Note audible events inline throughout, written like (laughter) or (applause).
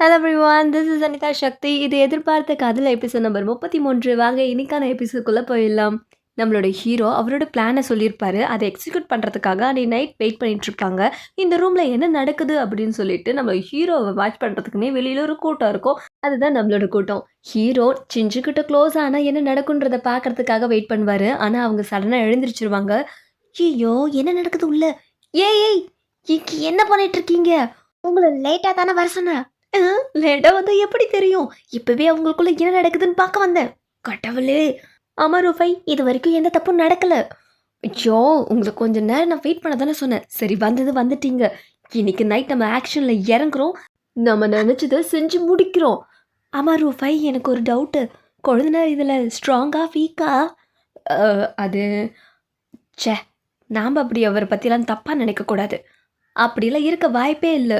Hello everyone this is Anitha Sakthi இது எதிர்பார்த்த காதல் எபிசோட் நம்பர் முப்பத்தி மூன்று. வாங்க இன்னைக்கான எபிசோட்குள்ளே போயிடலாம். நம்மளோட ஹீரோ அவரோட பிளானை சொல்லியிருப்பாரு. அதை எக்ஸிக்யூட் பண்ணுறதுக்காக அன்றைக்கி நைட் வெயிட் பண்ணிட்டு இந்த ரூமில் என்ன நடக்குது அப்படின்னு சொல்லிட்டு நம்ம ஹீரோவை வாட்ச் பண்ணுறதுக்குனே வெளியில் ஒரு கூட்டம் இருக்கும். அதுதான் நம்மளோட கூட்டம். ஹீரோ சிஞ்சுக்கிட்ட க்ளோஸ் ஆனால் என்ன நடக்குன்றத பார்க்கறதுக்காக வெயிட் பண்ணுவார். ஆனால் அவங்க சடனாக எழுந்திரிச்சிருவாங்க. ஐயோ என்ன நடக்குது உள்ள? ஏய் ஏய் என்ன பண்ணிகிட்ருக்கீங்க உங்களை லேட்டாக தானே வர சொன்னேன். லேட்டாக வந்து எப்படி தெரியும்? இப்போவே அவங்களுக்குள்ள என்ன நடக்குதுன்னு பார்க்க வந்தேன். கடவுளே. ஆமாம் ரூஃபை இது வரைக்கும் எந்த தப்பும் நடக்கலை. ஐயோ உங்களுக்கு கொஞ்சம் நேரம் நான் வெயிட் பண்ண தானே சொன்னேன். சரி வந்தது வந்துட்டீங்க. இன்னைக்கு நைட் நம்ம ஆக்ஷனில் இறங்குறோம். நம்ம நினச்சதை செஞ்சு முடிக்கிறோம். ஆமாம் ரூஃபை எனக்கு ஒரு டவுட்டு கொழுந்தனார் இதில் ஸ்ட்ராங்கா வீக்கா அது ச்சே நாம் அப்படி அவரை பற்றிலாம் தப்பாக நினைக்கக்கூடாது. அப்படிலாம் இருக்க வாய்ப்பே இல்லை.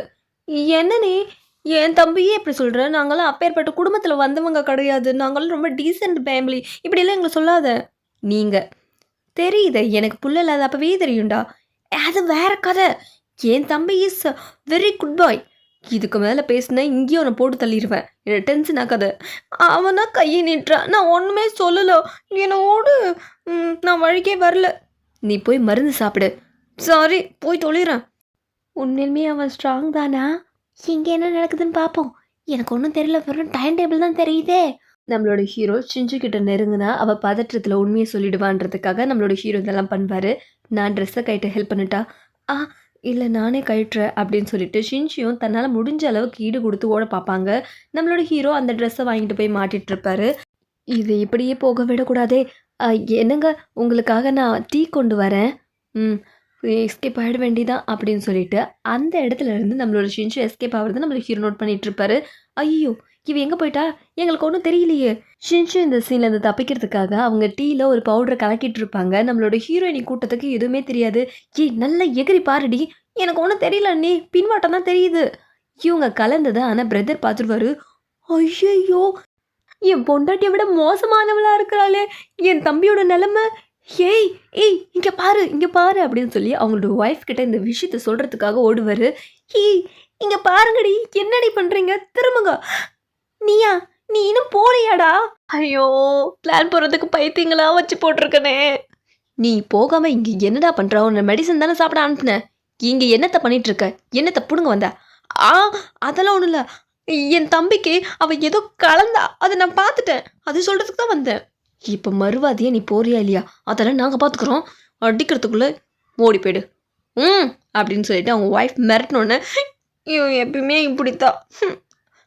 என்னனே என் தம்பியே இப்படி சொல்கிற நாங்களாம் அப்பேற்பட்ட குடும்பத்தில் வந்தவங்க கிடையாது. நாங்களும் ரொம்ப டீசென்ட் ஃபேமிலி இப்படிலாம் எங்களை சொல்லாத. நீங்கள் தெரியுது எனக்கு புள்ள இல்லாத அப்போவே தெரியும்டா. அது வேற கதை. என் தம்பி இஸ் வெரி குட் பாய் இதுக்கு மேலே பேசினா இங்கேயும் அவனை போட்டு தள்ளிடுவேன். எனக்கு டென்ஷன் ஆகாத அவனா கையை நீட்டுறான் நான் ஒன்றுமே சொல்லலை. என்னோடு நான் வழிக்கே வரல. நீ போய் மருந்து சாப்பிடு. சாரி போய் தொழிறேன் உண்மையிலுமே அவன் ஸ்ட்ராங் தானா? இங்கே என்ன நடக்குதுன்னு பார்ப்போம் எனக்கு ஒன்றும் தெரியல வெறும் டைம் டேபிள் தான் தெரியுதே. நம்மளோட ஹீரோ சிஞ்சு கிட்ட நெருங்குனா பதற்றத்தில் உண்மையை சொல்லிடுவான்றதுக்காக நம்மளோட ஹீரோ இதெல்லாம் பண்ணுவார். நான் ட்ரெஸ்ஸை கைட்ட ஹெல்ப் பண்ணிட்டா ஆ இல்லை நானே கழட்டுறேன் அப்படின்னு சொல்லிட்டு ஷின்ஷியும் தன்னால் முடிஞ்ச அளவுக்கு ஈடு கொடுத்து ஓட பார்ப்பாங்க நம்மளோட ஹீரோ அந்த ட்ரெஸ்ஸை வாங்கிட்டு போய் மாட்டிட்டு இருப்பாரு. இது இப்படியே போக விடக்கூடாதே. ஆ, என்னங்க உங்களுக்காக நான் டீ கொண்டு வரேன்? ம் எஸ்கேப் ஆகிட வேண்டியதான் அப்படின்னு சொல்லிட்டு அந்த இடத்துல இருந்து நம்மளோட ஷின்ஷு எஸ்கேப் ஆகிறது நம்மளுக்கு ஹீரோ நோட் பண்ணிட்டு இருப்பாரு. ஐயோ இவ எங்கே போயிட்டா? எங்களுக்கு ஒன்றும் தெரியலையே. ஷின்ஷு இந்த சீனில் இருந்து தப்பிக்கிறதுக்காக அவங்க டீயில் ஒரு பவுடரை கலக்கிட்டு இருப்பாங்க. நம்மளோட ஹீரோயினி கூட்டத்துக்கு எதுவுமே தெரியாது. ஏய் நல்ல எகிரி பாருடி. எனக்கு ஒன்றும் தெரியல நீ பின்வாட்டம் தான் தெரியுது. இவங்க கலந்ததை ஆனால் பிரதர் பார்த்துருவாரு. ஐயோ என் பொண்டாட்டியை விட மோசமானவளாக இருக்கிறாளே. என் தம்பியோட நிலமை ஏய் ஏய் இங்கே பாரு இங்கே பாரு அப்படின்னு சொல்லி அவங்களோட ஒய்ஃப் கிட்ட இந்த விஷயத்த சொல்கிறதுக்காக ஓடுவார். ஏய் இங்கே பாருங்கடி என்னடி பண்ணுறீங்க திரும்புங்க. நீயா நீ இன்னும் போலையாடா ஐயோ பிளான் போகிறதுக்கு பைத்தியங்களா வச்சு போட்டிருக்கனே. நீ போகாமல் இங்கே என்னடா பண்ணுறா உன்னை மெடிசன் தானே சாப்பிட அனுப்புனேன் இங்கே என்னத்தை பண்ணிகிட்ருக்க என்னத்தை பிடுங்க வந்த? ஆ அதெல்லாம் ஒன்றும் இல்லை. என் தம்பிக்கு அவள் ஏதோ கலந்தா. அதை நான் பார்த்துட்டேன். அது சொல்கிறதுக்கு தான் வந்தேன். இப்போ மறுவாதியே நீ போறியா இல்லையா? அதெல்லாம் நாங்கள் பார்த்துக்குறோம் அடிக்கிறதுக்குள்ளே ஓடி போயிடு. ம் அப்படின்னு சொல்லிட்டு அவங்க ஒய்ஃப் மிரட்டினோடனே இவன் எப்பயுமே இப்படித்தான்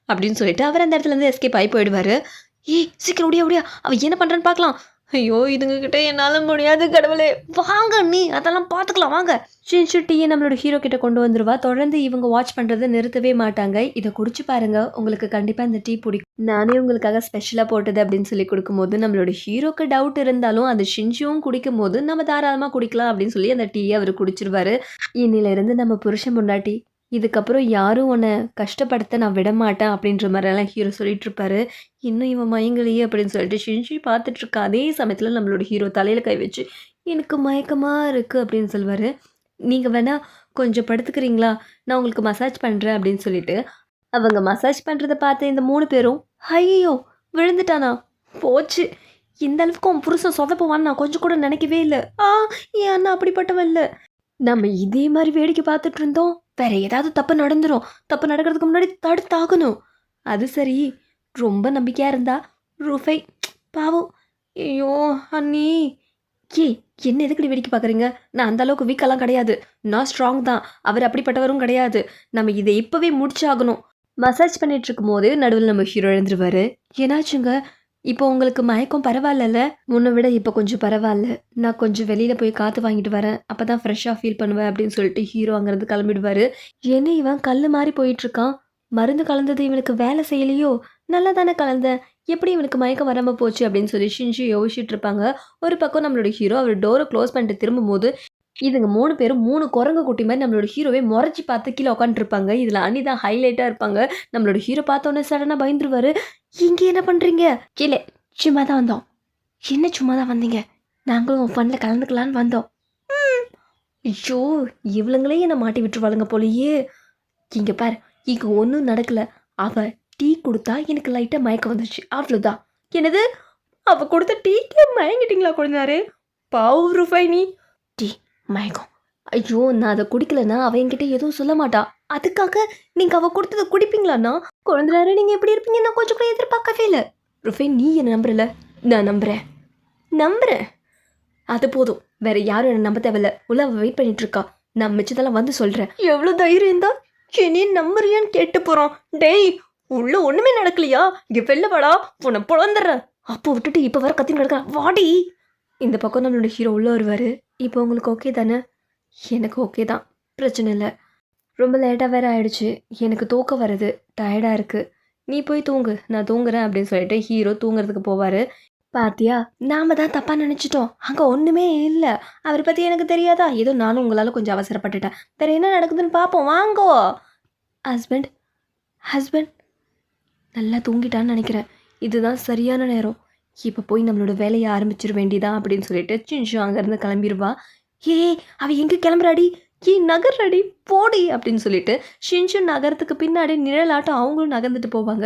அப்படின்னு சொல்லிட்டு அவர் அந்த இடத்துலேருந்து எஸ்கேப் ஆகி போயிடுவாரு. ஏய் சீக்கிரம் ஓடியா ஓடியா. அவன் என்ன பண்ணுறான்னு பார்க்கலாம் ஐயோ இதுங்க கிட்ட என்னால் முடியாது கடவுளே. வாங்க நீ அதெல்லாம் பார்த்துக்கலாம் வாங்க. ஷின்ஷு டீயை நம்மளோட ஹீரோ கிட்ட கொண்டு வந்துருவா. தொடர்ந்து இவங்க வாட்ச் பண்ணுறதை நிறுத்தவே மாட்டாங்க. இதை குடிச்சு பாருங்க. உங்களுக்கு கண்டிப்பாக இந்த டீ பிடிக்கும் நானே உங்களுக்காக ஸ்பெஷலாக போட்டது அப்படின்னு சொல்லி கொடுக்கும்போது நம்மளோட ஹீரோக்கு டவுட் இருந்தாலும் அந்த ஷின்ஷுவும் குடிக்கும் போது நம்ம தாராளமாக குடிக்கலாம் அப்படின்னு சொல்லி அந்த டீயை அவர் குடிச்சிருவாரு. இன்னிலிருந்து நம்ம புருஷன் முன்னாடி இதுக்கப்புறம் யாரும் உன்னை கஷ்டப்படுத்த நான் விட மாட்டேன் அப்படின்ற மாதிரிலாம் ஹீரோ சொல்லிட்டு இருப்பாரு. இன்னும் இவன் மயங்கலையே அப்படின்னு சொல்லிட்டு ஷின்ஷி பார்த்துட்ருக்கா அதே சமயத்தில் நம்மளோட ஹீரோ தலையில் கை வச்சு எனக்கு மயக்கமாக இருக்குது அப்படின்னு சொல்லுவார். நீங்கள் வேணால் கொஞ்சம் படுத்துக்கிறீங்களா? நான் உங்களுக்கு மசாஜ் பண்ணுறேன் அப்படின்னு சொல்லிட்டு அவங்க மசாஜ் பண்ணுறதை பார்த்து இந்த மூணு பேரும் ஐயோ விழுந்துட்டானா? போச்சு. இந்த அளவுக்கு உன் புருஷன் சொதப்புவான்னு நான் கொஞ்சம் கூட நினைக்கவே இல்லை. ஆ ஏன் அண்ணா அப்படிப்பட்டவன் இல்லை. நம்ம இதே மாதிரி வேடிக்கை பார்த்துட்டு இருந்தோம். வேற ஏதாவது தப்பு நடந்துடும் தப்பு நடக்கிறதுக்கு முன்னாடி தடுத்தாகணும். அது சரி. ரொம்ப நம்பிக்கையாக இருந்தா ரூஃபை பாவம். ஐயோ அண்ணி. ஏய் என்ன எதுக்கடி வேடிக்கை பார்க்குறீங்க நான் அந்த அளவுக்கு வீக்கெல்லாம் கிடையாது. நான் ஸ்ட்ராங் தான். அவர் அப்படிப்பட்டவரும் கிடையாது. நம்ம இதை இப்போவே முடிச்சாகணும். மசாஜ் பண்ணிட்டு இருக்கும்போது நடுவில் நம்ம ஹீரோ எழுந்துருவாரு. என்னாச்சுங்க? இப்போ உங்களுக்கு மயக்கம் பரவாயில்லல்ல? முன்னை விட இப்போ கொஞ்சம் பரவாயில்ல. நான் கொஞ்சம் வெளியில் போய் காற்று வாங்கிட்டு வரேன். அப்போ தான் ஃப்ரெஷ்ஷாக ஃபீல் பண்ணுவேன் அப்படின்னு சொல்லிட்டு ஹீரோ அங்கேருந்து கிளம்பிடுவாரு. என்ன இவன் கல் மாதிரி போயிட்டுருக்கான். மருந்து கலந்தது இவனுக்கு வேலை செய்யலையோ? நல்லா தானே கலந்தேன். எப்படி இவனுக்கு மயக்கம் வராமல் போச்சு அப்படின்னு சொல்லி ஷின்ஷி யோசிச்சுட்டு இருப்பாங்க. ஒரு பக்கம் நம்மளோட ஹீரோ அவர் டோரை க்ளோஸ் பண்ணிட்டு திரும்பும்போது இதுங்க மூணு பேரும் மூணு குரங்கு குட்டி மாதிரி நம்மளோட ஹீரோவே முறைச்சி பார்த்து கீழே உட்காந்துருப்பாங்க இதில் அனிதா தான் ஹைலைட்டாக இருப்பாங்க. நம்மளோட ஹீரோ பார்த்தோன்னே சடனாக பயந்துருவாரு. இங்கே என்ன பண்ணுறீங்க கீழே சும்மா தான் வந்தோம். என்ன சும்மா தான் வந்தீங்க? நாங்களும் உன் ஃபண்டில் கலந்துக்கலான்னு வந்தோம். ம். ஐயோ இவளுங்களே என்னை மாட்டி விட்டுருவாளுங்க போலயே. இங்கே பார் இங்கே ஒன்றும் நடக்கலை. அவள் டீ கொடுத்தா எனக்கு லைட்டாக மயக்கம் வந்துச்சு அவ்வளோதான் என்னது? அவள் கொடுத்த டீக்கே மயங்கிட்டீங்களா குழந்தாரு? பாவ் நீ. டீ மயக்கம். ஐயோ நான் அதை குடிக்கலன்னா அவ என்கிட்ட எதுவும் சொல்ல மாட்டா. அதுக்காக நீங்கள் அவ கொடுத்ததை குடிப்பீங்களாண்ணா? குழந்தைனாரு நீங்கள் எப்படி இருப்பீங்க நான் கொஞ்சம் கூட எதிர்பார்க்கவே இல்லை. ருஃபைன் நீ என்ன நம்புறல நான் நம்புறேன். நம்புறேன். அது போதும். வேற யாரும் என்ன நம்ப தேவையில்ல. உள்ள அவ வெயிட் பண்ணிட்டு இருக்கா. நான் மிச்சதெல்லாம் வந்து சொல்றேன். எவ்வளவு தைரியம் தான் என்னைய நம்புறியான்னு கேட்டு போறான். டேய் உள்ள ஒண்ணுமே நடக்கலையா? இங்க வெளில வாடா. உன்னை பொழந்துடுறேன் அப்போ விட்டுட்டு இப்ப வர கத்தின்னு கிடக்குறான். வாடி. இந்த பக்கம் நம்மளோட ஹீரோ உள்ளே வருவார். இப்போ உங்களுக்கு ஓகே தானே? எனக்கு ஓகே தான். பிரச்சனை இல்லை. ரொம்ப லேட்டாக வேற ஆயிடுச்சு. எனக்கு தூக்கம் வருது. டயர்டாக இருக்குது நீ போய் தூங்கு. நான் தூங்குறேன் அப்படின்னு சொல்லிட்டு ஹீரோ தூங்குறதுக்கு போவார். பாத்தியா? நாம தான் தப்பாக நினச்சிட்டோம். அங்கே ஒன்றுமே இல்லை. அவரை பற்றி எனக்கு தெரியாதா? ஏதோ நானும் உங்களால் கொஞ்சம் அவசரப்பட்டுட்டேன். வேறு என்ன நடக்குதுன்னு பார்ப்போம் வாங்கோ! ஹஸ்பண்ட் ஹஸ்பண்ட் நல்லா தூங்கிட்டான்னு நினைக்கிறேன். இதுதான் சரியான நேரம். இப்போ போய் நம்மளோட வேலையை ஆரம்பிச்சிட வேண்டியதான் அப்படின்னு சொல்லிட்டு சின்ஷு அங்கேருந்து கிளம்பிடுவா ஏ அவ எங்கே கிளம்புறாடி? ஏ நகர்றாடி போடி அப்படின்னு சொல்லிட்டு ஷின்ஷு நகரத்துக்கு பின்னாடி நிழலாட்டம் அவங்களும் நகர்ந்துட்டு போவாங்க.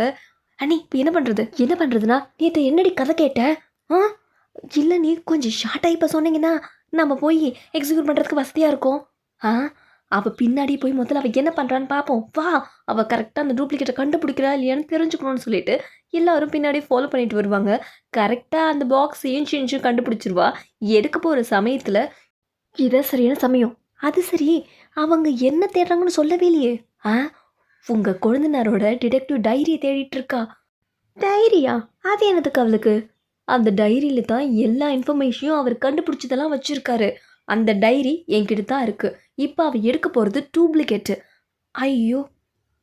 அண்ணி இப்போ என்ன பண்ணுறது என்ன பண்ணுறதுனா நேற்று என்னடி கதை கேட்ட? ஆ? இல்லை நீ கொஞ்சம் ஷார்ட்டாக இப்போ சொன்னீங்கன்னா நம்ம போய் எக்ஸிக்யூட் பண்ணுறதுக்கு வசதியாக இருக்கும். ஆ? அவள் பின்னாடி போய் முதல்ல அவள் என்ன பண்ணுறான்னு பார்ப்போம் வா அவள் கரெக்டாக அந்த டூப்ளிகேட்டை கண்டுபிடிக்கிறா இல்லையான்னு தெரிஞ்சுக்கணும்னு சொல்லிட்டு எல்லாரும் பின்னாடி ஃபாலோ பண்ணிட்டு வருவாங்க. கரெக்டாக அந்த பாக்ஸையும் சின்ச்சும் கண்டுபிடிச்சிருவா? எடுக்க போகிற சமயத்தில் இதான் சரியான சமயம். அது சரி அவங்க என்ன தேடுறாங்கன்னு சொல்லவே இல்லையே. ஆ? உங்கள் கொழுந்தனாரோட டிடெக்டிவ் டைரியை தேடிட்டு இருக்கா? டைரியா அது என்னதுக்கு அவளுக்கு? அந்த டைரியில் தான் எல்லா இன்ஃபர்மேஷனும் அவர் கண்டுபிடிச்சதெல்லாம் வச்சுருக்காரு. அந்த டைரி என்கிட்ட தான் இருக்குது இப்போ அவள் எடுக்க போகிறது டூப்ளிகேட்டு ஐயோ!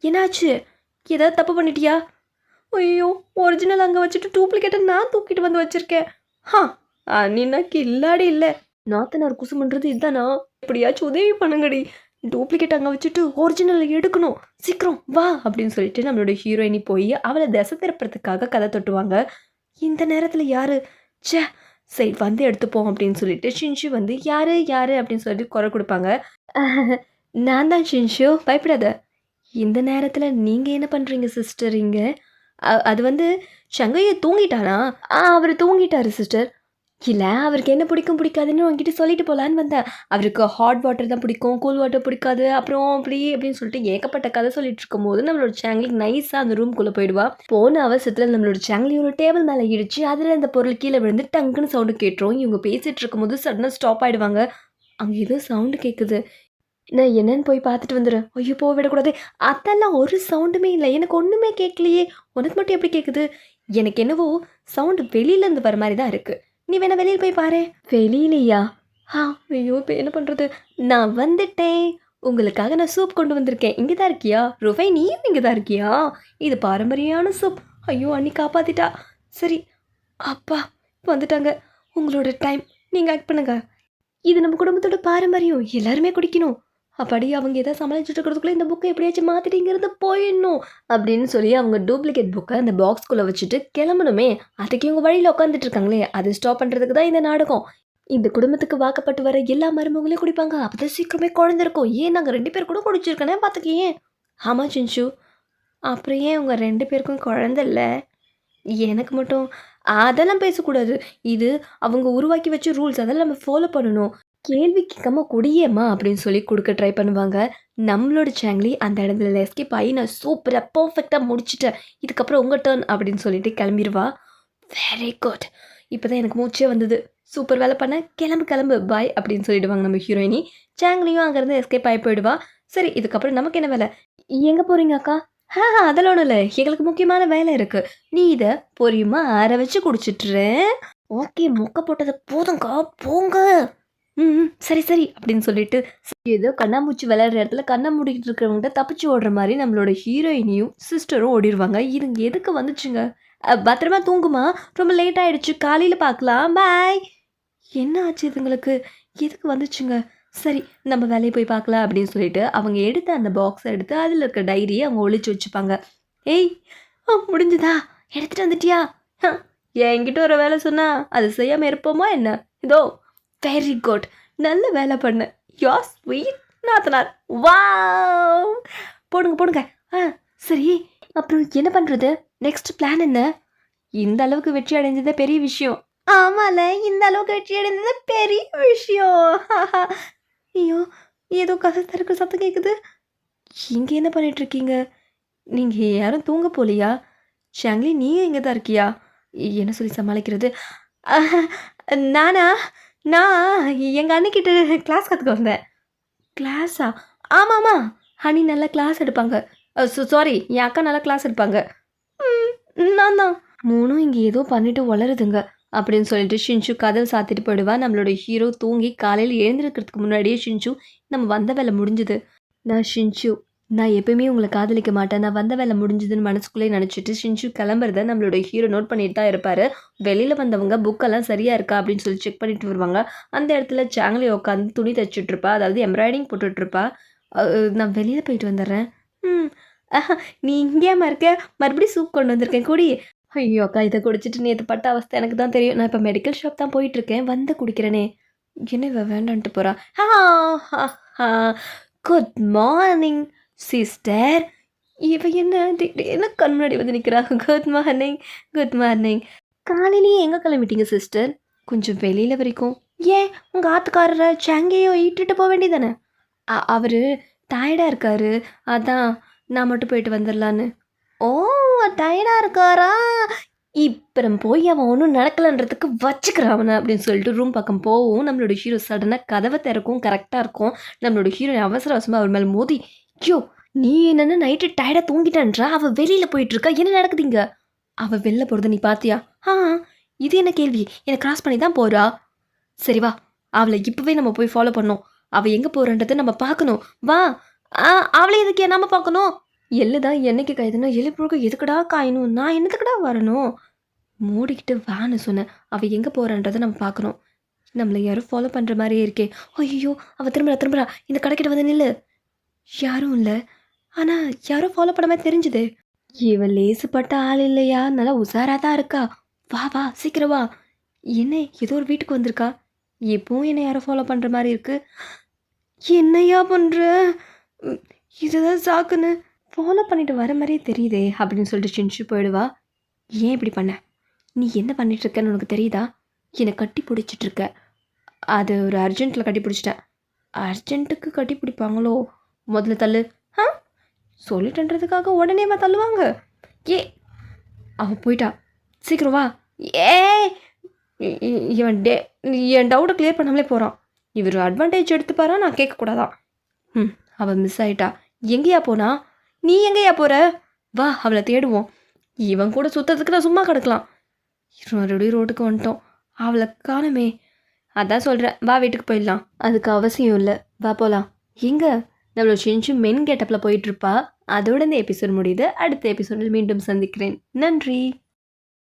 என்னாச்சு? ஏதாவது தப்பு பண்ணிட்டியா? ஐயோ ஒரிஜினல் அங்கே வச்சுட்டு டூப்ளிகேட்டை நான் தூக்கிட்டு வந்து வச்சுருக்கேன். ஹா அண்ணினா கில்லாடி இல்லை. நாத்தனார் குசுமன்றது இதுதானா எப்படியாச்சும் உதவி பண்ணுங்கடி. டூப்ளிகேட் அங்கே வச்சுட்டு ஒரிஜினல் எடுக்கணும். சீக்கிரம் வா அப்படின்னு சொல்லிட்டு நம்மளோட ஹீரோயினி போய் அவளை திசை திருப்புறதுக்காக கதை தொட்டுவாங்க. இந்த நேரத்தில் யார்? சே சரி வந்து எடுத்துப்போம் அப்படின்னு சொல்லிட்டு ஷின்ஷு வந்து யார் யார்? அப்படின்னு சொல்லிட்டு குறை கொடுப்பாங்க. (laughs) நான் தான் ஷின்ஷு பயப்படாத. இந்த நேரத்தில் நீங்கள் என்ன பண்ணுறீங்க சிஸ்டர் இங்கே? அது வந்து சங்கையை தூங்கிட்டானா? ஆ அவர் தூங்கிட்டாரு சிஸ்டர் இல்லை அவருக்கு என்ன பிடிக்கும் பிடிக்காதுன்னு உங்ககிட்ட சொல்லிட்டு போகலான்னு வந்தேன். அவருக்கு ஹாட் வாட்டர் தான் பிடிக்கும் கூல் வாட்டர் பிடிக்காது அப்புறம் அப்படி அப்படின்னு சொல்லிட்டு ஏகப்பட்ட கதை சொல்லிட்டு இருக்கும்போது நம்மளோட சேங்கலி நைஸாக அந்த ரூம்குள்ளே போயிடுவா. போன அவசரத்தில் நம்மளோட சேங்கலி ஒரு டேபிள் மேலே இடிச்சு அதில் அந்த பொருள் கீழே விழுந்து டங்குன்னு சவுண்டு கேட்டுரும். இவங்க பேசிகிட்டு இருக்கும்போது சடனாக ஸ்டாப் ஆகிடுவாங்க அங்கே ஏதோ சவுண்டு கேட்குது நான் என்னன்னு போய் பார்த்துட்டு வந்துடுறேன் ஐயோ போக விடக்கூடாது. அதெல்லாம் ஒரு சவுண்டுமே இல்லை. எனக்கு ஒன்றுமே கேட்கலையே. உனக்கு மட்டும் எப்படி கேட்குது எனக்கு என்னவோ சவுண்டு வெளியிலேருந்து வர மாதிரி தான் இருக்குது நீ வேணா வெளியில் போய் பாரு. வெளியிலையா? ஆ ஐயோ இப்போ என்ன பண்ணுறது நான் வந்துட்டேன். உங்களுக்காக நான் சூப் கொண்டு வந்திருக்கேன். இங்கே தான் இருக்கியா? ருஃபை நீயும் இங்கே தான் இருக்கியா? இது பாரம்பரியமான சூப் ஐயோ அண்ணி காப்பாத்திட்டா. சரி அப்பா வந்துட்டாங்க. உங்களோட டைம் நீங்கள் ஆக்ட் பண்ணுங்க. இது நம்ம குடும்பத்தோட பாரம்பரியம். எல்லாருமே குடிக்கணும். அப்படி அவங்க எதாவது சமாளிச்சுட்டு இருக்கிறதுக்குள்ளே இந்த புக்கை எப்படியாச்சும் மாற்றிட்டீங்கிறது போயிடணும் அப்படின்னு சொல்லி அவங்க டூப்ளிகேட் புக்கை அந்த பாக்ஸ்குள்ளே வச்சுட்டு கிளம்பணுமே. அதுக்கு இவங்க வழியில் உட்காந்துட்டு இருக்காங்களே. அது ஸ்டாப் பண்ணுறதுக்கு தான் இந்த நாடகம். இந்த குடும்பத்துக்கு வாக்கப்பட்டு வர எல்லா மருமகளையும் குடிப்பாங்க. அப்போ சீக்கிரமே குழந்திருக்கும் ஏன் நாங்கள் ரெண்டு பேர் கூட குடிச்சிருக்கனே பார்த்துக்கேன் ஆமாம் சின்ஷு அப்புறம் ஏன் உங்கள் ரெண்டு பேருக்கும் குழந்த இல்லை? எனக்கு மட்டும் அதெல்லாம் பேசக்கூடாது. இது அவங்க உருவாக்கி வச்ச ரூல்ஸ் அதெல்லாம் நம்ம ஃபாலோ பண்ணணும். கேள்வி கேட்காம குடியேம்மா அப்படின்னு சொல்லி கொடுக்க ட்ரை பண்ணுவாங்க. நம்மளோட சேங்லி அந்த இடத்துல எஸ்கேப் ஆகி நான் சூப்பராக பர்ஃபெக்டாக முடிச்சிட்டேன். இதுக்கப்புறம் உங்கள் டர்ன் அப்படின்னு சொல்லிட்டு கிளம்பிடுவா. வெரி குட் இப்போ தான் எனக்கு மூச்சே வந்தது. சூப்பர் வேலை பண்ண கிளம்பு கிளம்பு பாய் அப்படின்னு சொல்லிடுவாங்க நம்ம ஹீரோயினி சேங்லியும் அங்கேருந்து எஸ்கேப் ஆகி போயிடுவா. சரி இதுக்கப்புறம் நமக்கு என்ன வேலை? எங்கே போகிறீங்க அக்கா? ஆ அதெல்லாம் ஒன்றும் இல்லை. எங்களுக்கு முக்கியமான வேலை இருக்குது நீ இதை பொரியுமா? அரை வச்சு குடிச்சிட்டுரு ஓகே மொக்க போட்டது போதும்க்கா. போங்க. ம் சரி சரி அப்படின்னு சொல்லிட்டு ஏதோ கண்ணாமூச்சி விளையாடுற இடத்துல கண்ணை மூடிக்கிட்டு இருக்கிறவங்கள்ட்ட தப்பிச்சு ஓடுற மாதிரி நம்மளோட ஹீரோயினியும் சிஸ்டரும் ஓடிடுவாங்க இதுங்க எதுக்கு வந்துச்சுங்க? பத்திரமா தூங்குமா? ரொம்ப லேட் ஆயிடுச்சு. காலையில் பார்க்கலாம். பாய் என்ன ஆச்சு இதுங்களுக்கு? எதுக்கு வந்துச்சுங்க? சரி நம்ம வேலையை போய் பார்க்கலாம் அப்படின்னு சொல்லிட்டு அவங்க எடுத்த அந்த பாக்ஸை எடுத்து அதில் இருக்க டைரியை அவங்க ஒழிச்சு வச்சுப்பாங்க. ஏய் முடிஞ்சுதா? எடுத்துட்டு வந்துட்டியா? என்கிட்ட ஒரு வேலை சொன்னால் அது செய்யாமல் இருப்போமா என்ன? இதோ வெரி குட் நல்ல வேலை பண்ண. யோ ஸ்வீட் நாத்தனார். வா போடுங்க போடுங்க. ஆ சரி. அப்புறம் என்ன பண்ணுறது நெக்ஸ்ட் பிளான் என்ன? இந்த அளவுக்கு வெற்றி அடைஞ்சது பெரிய விஷயம். ஆமால இந்த அளவுக்கு வெற்றி அடைந்தது பெரிய விஷயம். ஐயோ ஏதோ கதை திறக்கிற சத்தம் கேட்குது இங்கே என்ன பண்ணிட்டு இருக்கீங்க? நீங்கள் யாரும் தூங்க போலியா? சாங்லி நீயும் இங்கே தான் இருக்கியா? என்ன சொல்லி சமாளிக்கிறது? நானா? நான் எங்கள் அண்ணிக்கிட்ட கிளாஸ் கற்றுக்க வந்தேன். கிளாஸா ஆமாம் ஹனி நல்லா கிளாஸ் எடுப்பாங்க. சாரி என் அக்கா நல்லா கிளாஸ் எடுப்பாங்க. நான் தான். மூணும் இங்கே ஏதோ பண்ணிட்டு வளருதுங்க. அப்படின்னு சொல்லிட்டு ஷின்ஷு கதவு சாத்திட்டு போயிடுவா. நம்மளோட ஹீரோ தூங்கி காலையில் எழுந்திருக்கிறதுக்கு முன்னாடியே ஷின்ஷு நம்ம வந்த வேலை முடிஞ்சுது. நான் ஷின்ஷு நான் எப்பயுமே உங்களை காதலிக்க மாட்டேன். நான் வந்த வேலை முடிஞ்சதுன்னு மனசுக்குள்ளே நினச்சிட்டு ஷின்ஷு கிளம்புறத நம்மளோட ஹீரோ நோட் பண்ணிட்டு தான் இருப்பார். வெளியில் வந்தவங்க புக்கெல்லாம் சரியாக இருக்கா அப்படின்னு சொல்லி செக் பண்ணிட்டு வருவாங்க. அந்த இடத்துல சாங்லி உட்காந்து துணி தைச்சிட்ருப்பா அதாவது எம்ப்ராய்டிங் போட்டுட்ருப்பா நான் வெளியில் போயிட்டு வந்துடுறேன். ம். ஆஹா, நீ இங்கேயாம இருக்க மறுபடியும் சூப் கொண்டு வந்திருக்கேன். குடி. ஐயோ அக்கா இதை குடிச்சிட்டு நேற்று பட்ட அவஸ்தை எனக்கு தான் தெரியும். நான் இப்போ மெடிக்கல் ஷாப் தான் போயிட்டுருக்கேன் வந்து குடிக்கிறேனே. என்ன இவ வேண்டான்ட்டு போகிறா குட் மார்னிங் சிஸ்டர் இவ என்ன திடீர்னு கண் முன்னாடி வந்து நிற்கிறா குட் மார்னிங் குட் மார்னிங் காலையிலேயே எங்கே கிளம்பிட்டீங்க சிஸ்டர்? கொஞ்சம் வெளியில் வரைக்கும். ஏன்? உங்கள் ஆத்துக்காரரை சங்கையோ இட்டுட்டு போக வேண்டியதானே? அவர் டயர்டாக இருக்காரு. அதான் நான் மட்டும் போயிட்டு வந்துடலான்னு ஓ டயர்டாக இருக்காரா? இப்புறம் போய் அவன் ஒன்றும் நடக்கலன்றதுக்கு வச்சுக்கிறான் அவனை அப்படின்னு சொல்லிட்டு ரூம் பக்கம் போவும். நம்மளோட ஹீரோ சடனாக கதவை திறக்கும் கரெக்டாக இருக்கும். நம்மளோட ஹீரோ அவசர அவசரமாக அவர் மேலே மோதி ஐயோ நீ என்னென்ன நைட்டு டயர்டாக தூங்கிட்டான்றா. அவள் வெளியில் போயிட்டுருக்கா. என்ன நடக்குதுங்க அவள் வெளில போகிறத நீ பார்த்தியா ஆ இது என்ன கேள்வி? என்னை கிராஸ் பண்ணி தான் போகிறா சரி வா அவளை இப்போவே நம்ம போய் ஃபாலோ பண்ணோம் அவள் எங்கே போகிறன்றதை நம்ம பார்க்கணும். வா ஆ அவளை எதுக்கு நம்ம பார்க்கணும்? எள்ளு தான் என்னைக்கு கைதுனா எள்ளு எதுக்குடா காயணும்? நான் என்னத்துக்குடா வரணும்? மூடிக்கிட்டு வான்னு சொன்னேன் அவள் எங்கே போகிறான்றதை நம்ம பார்க்கணும். நம்மளை யாரும் ஃபாலோ பண்ணுற மாதிரியே இருக்கே. ஐயோ அவள் திரும்புறா திரும்புறா. இந்த கடைக்கிட்ட வந்து நில்லு. யாரும் இல்லை. ஆனால் யாரும் ஃபாலோ பண்ண மாதிரி தெரிஞ்சுது. இவள் லேசுப்பட்ட ஆள் இல்லையா? நல்லா உஷாராக தான் இருக்கா. வா வா சீக்கிரம் வா. என்ன ஏதோ ஒரு வீட்டுக்கு வந்திருக்கா? இப்போவும் என்னை யாரும் ஃபாலோ பண்ணுற மாதிரி இருக்கு. என்னையா பண்ணுற இதுதான் சாக்குன்னு. ஃபாலோ பண்ணிட்டு வர மாதிரியே தெரியுதே அப்படின்னு சொல்லிட்டு சின்ச்சு போயிடுவா. ஏன் இப்படி பண்ண? நீ என்ன பண்ணிட்டு இருக்கன்னு உனக்கு தெரியுதா? என்னை கட்டி பிடிச்சிட்டு இருக்க. அது ஒரு அர்ஜென்ட்டில் கட்டி பிடிச்சிட்டேன். அர்ஜென்ட்டுக்கு கட்டி பிடிப்பாங்களோ? முதல்ல தள்ளு. ஆ சொல்லிட்டுன்றதுக்காக உடனேவா தள்ளுவாங்க. ஏ அவள் போயிட்டா. சீக்கிரம் வா. ஏ இ- இவன் டே என் டவுட்டை கிளியர் பண்ணாமலே போகிறான் இவர் அட்வான்டேஜ் எடுத்துப்பாரா? நான் கேட்கக்கூடாதான் ம் அவள் மிஸ் ஆயிட்டா. எங்கேயா போனா? நீ எங்கேயா போகிற வா அவளை தேடுவோம். இவன் கூட சுத்தத்துக்கு நான் சும்மா கிடக்கலாம். மறுபடியும் ரோட்டுக்கு வந்துட்டோம். அவளை காணமே. அதான் சொல்கிறேன் வா வீட்டுக்கு போயிடலாம். அதுக்கு அவசியம் இல்லை. வா போகலாம் எங்கே? நம்மளோட சிஞ்சு மென் கெட்டப்பில் போயிட்டுருப்பா அதோட இந்த எபிசோட் முடியுது. அடுத்த எபிசோடில் மீண்டும் சந்திக்கிறேன். நன்றி.